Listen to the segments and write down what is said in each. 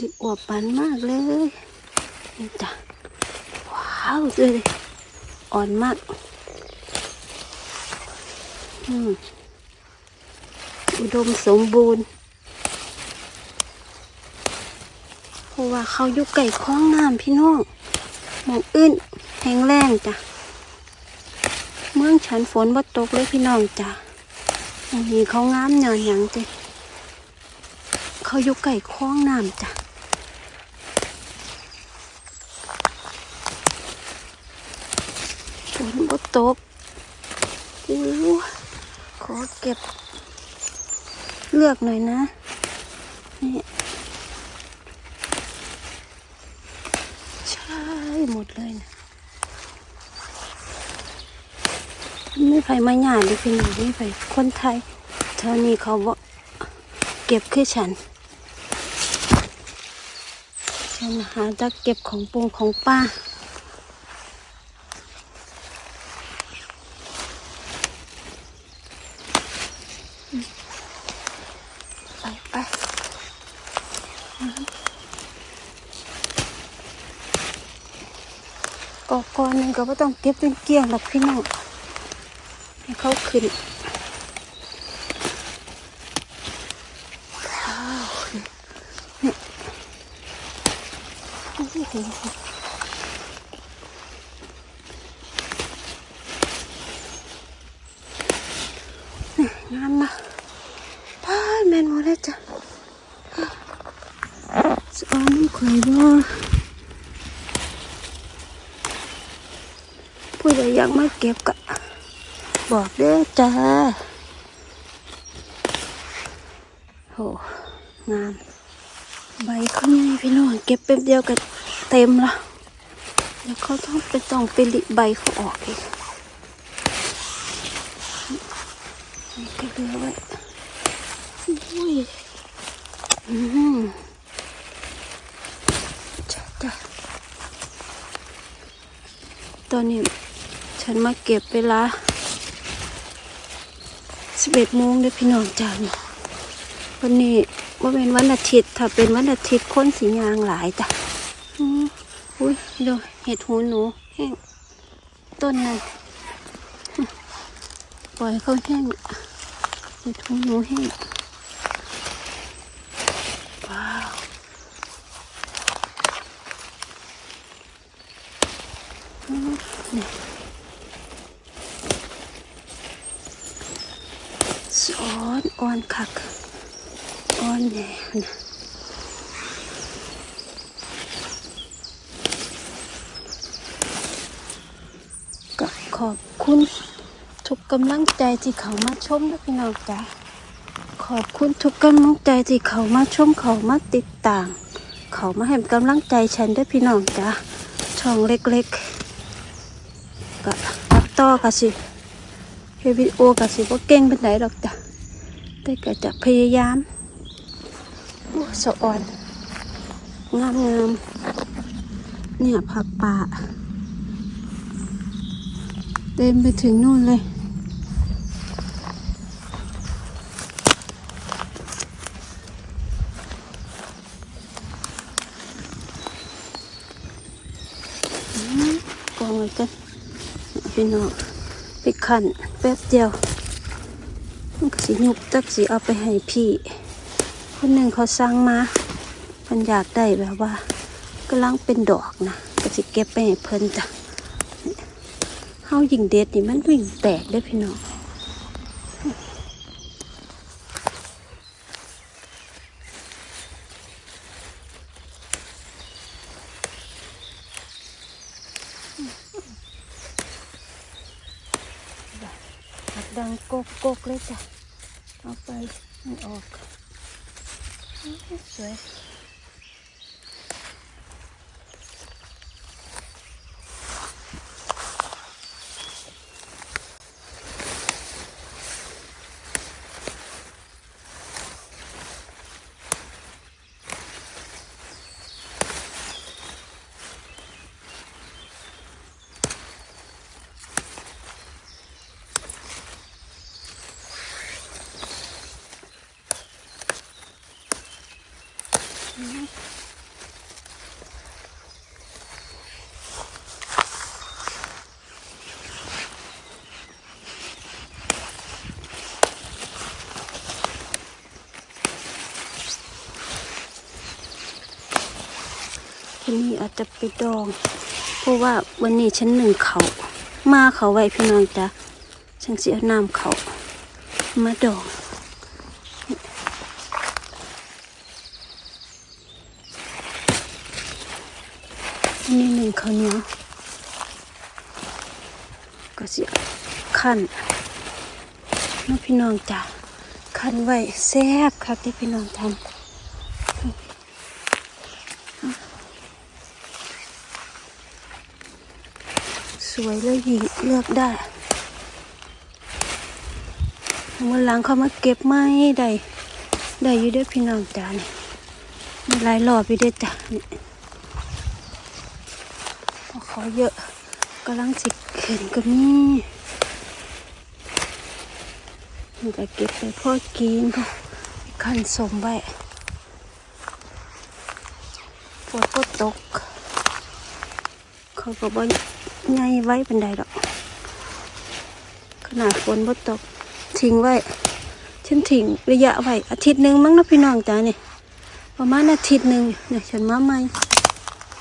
ดิอวบปันมากเลยนี่จ้ะว้าวเลยอ่อนมากอืมอุดมสมบูรณ์เพราะว่าเขาอยู่ไก่คล้องน้ำพี่น้องมองอื่นแห้งแรงจ้ะเมืองฉันฝนบ่ตกเลยพี่น้องจ้ะตรงนี้เขางามหน่อยหยังจ้ะเขาอยู่ไก่คล้องน้ำจ้ะ นบ่ตกอู้ขอเก็บ เลือกหน่อยนะ นี่ ใช่หมดเลยนะไม่ไผมาหยาดเลยพี่หนูไม่ไผคนไทยเท่านี้เขาบอกเก็บคือฉัน ฉันหาจะเก็บของปรุงของป้า ไปไปกอกกอนนึงก็ไม่ต้องเก็บจนเกลี้ยงหรอกพี่น้องให้เขาขึ้นว้าวนี่นี่สินี่งามนะป้า แมนหมดแล้วจ้ะสอนข่อยบ่ผู้ใดอยากมาเก็บก็บอกเด้อจ้าโหงามใบเขาใหญ่พี่น้องเก็บแป๊บเดียวก็เต็มละเดี๋ยวเขาต้องไปต้องไปลิใบเขาออกอีกนี่ก็เหลือไว้ อุ้ยอืมจ้าจ้าตอนนี้ฉันมาเก็บเวลาสิบเอ็ดโมงเลยพี่น้องจ้านวันนี้ว่าเป็นวันอาทิตย์ ถ้าเป็นวันอาทิตย์ค้นสียางหลายจ้ะอืมอุ้ยดูเห็ดหูหนูแห้งต้นนั้นปล่อยเขาแห้งเห็ดหูหนูแห้ง ว้าวอืมนี่ สอนอ่อนคักอ่อนแน่นะก็ขอบคุณทุกกำลังใจที่เขามาชมนะพี่น้องจ้าขอบคุณทุกกำลังใจที่เขามาชมเขามาติดตาม เขามาให้กำลังใจฉันด้วยพี่น้องจ้าช่องเล็กๆ ก็ตัดต่อกันสิเฮวิดีโอกับสิว่าเก่งเป็นไหนหรอกจ้ะแต่ก็จะพยายามโอ้สะอ่อนงามงามๆเนี่ยผักป่าเต็มไปถึงนู่นเลย อืมกองไว้กัน พี่น้องไปขันแป๊บเดียวมันก็สิยุบจักสิเอาไปให้พี่ คนหนึ่งเขาสร้างมามันอยากได้แบบว่ากำลังเป็นดอกนะก็สิเก็บไปให้เพิ่นจ้ะเฮายิงเด็ดนี่มันวิ่งแตกได้พี่น้องดังโกกโกกเลยจ้ะเอาไปมันออก สวย ทีนี้อาจจะไปดอง เพราะว่าวันนี้ฉันหนึ่งเขามาเขาไว้พี่น้องจ้ะฉันเสียน้ำเขามาดอง อันนี้หนึ่งข้าวเหนียวก็เสียขั้นน้องพี่น้องจ้ะขั้นไว้แซ่บครับที่พี่น้องทำสวยเลยหญิงเลือกได้วันหลังเขามาเก็บไม้ได้ ได้อยู่ด้วยพี่น้องจ้านี่หลายรอบอยู่ด้วยจ้ะนี่ เพราะเขาเยอะกำลังสิเข็นก็มีมันก็เก็บไปพ่อกินก็ขันสมไว้ฝนก็ตก เขาก็บ่ใหญ่ไว้เป็นใดดอก ขนาดฝนบ่ตกทิ้งไว้ฉันทิ้งระยะไว้อาทิตย์หนึ่งมั้งนะพี่น้องจ้าเนี่ยประมาณอาทิตย์หนึ่งเนี่ยฉันมาใหม่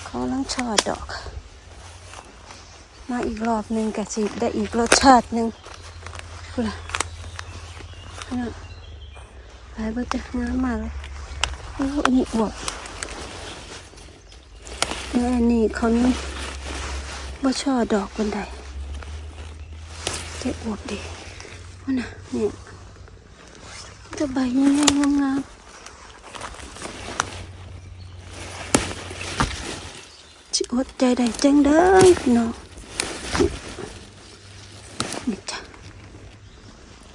เขาลังชอดดอก มาอีกรอบหนึ่งกะสิได้อีกรสชาติหนึ่งพูดละพี่น้องไปเบ่จะงามมากเลยโอ้อันนี้อวบแล้วอันนี้เขานี่บ่ช่อดอกบันไดเจ๊อวบดีว่าน่ะเนี่ยจะใบยังไงงามๆจิอดใจได้จังเด้อพี่น้องนี่จ้ะ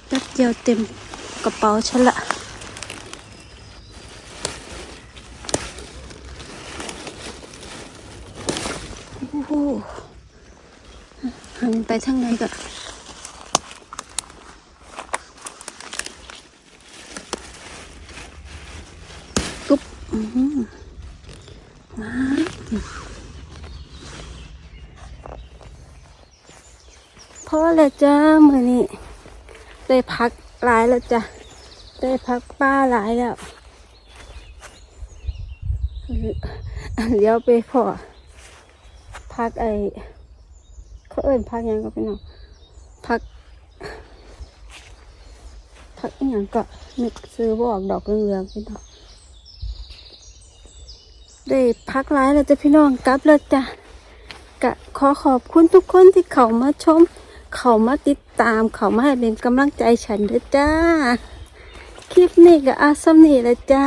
แป๊บเดียวเต็มกระเป๋าฉันละโอ้โหหันไปทางไหนก็กุ๊บอืมมาพอแล้วจ้ามือนี้ ได้พักหลายแล้วจ้ะ ได้พักป้าหลายแล้ว เดี๋ยวไปพอพักไอเขาเอิ้นพักยังก็เป็นน้องพัก พักอหย่างก็นึกซื้อบออกดอกเหลืองๆพี่น้องได้พักร้ายแล้วจ้ะพี่น้องกลับแล้วจ้ะกะขอขอบคุณทุกคนที่เข้ามาชม เขามาติดตามเขามาให้เป็นกำลังใจฉันด้วยจ้า คลิปนี้ก็อาสมนี่ละจ้า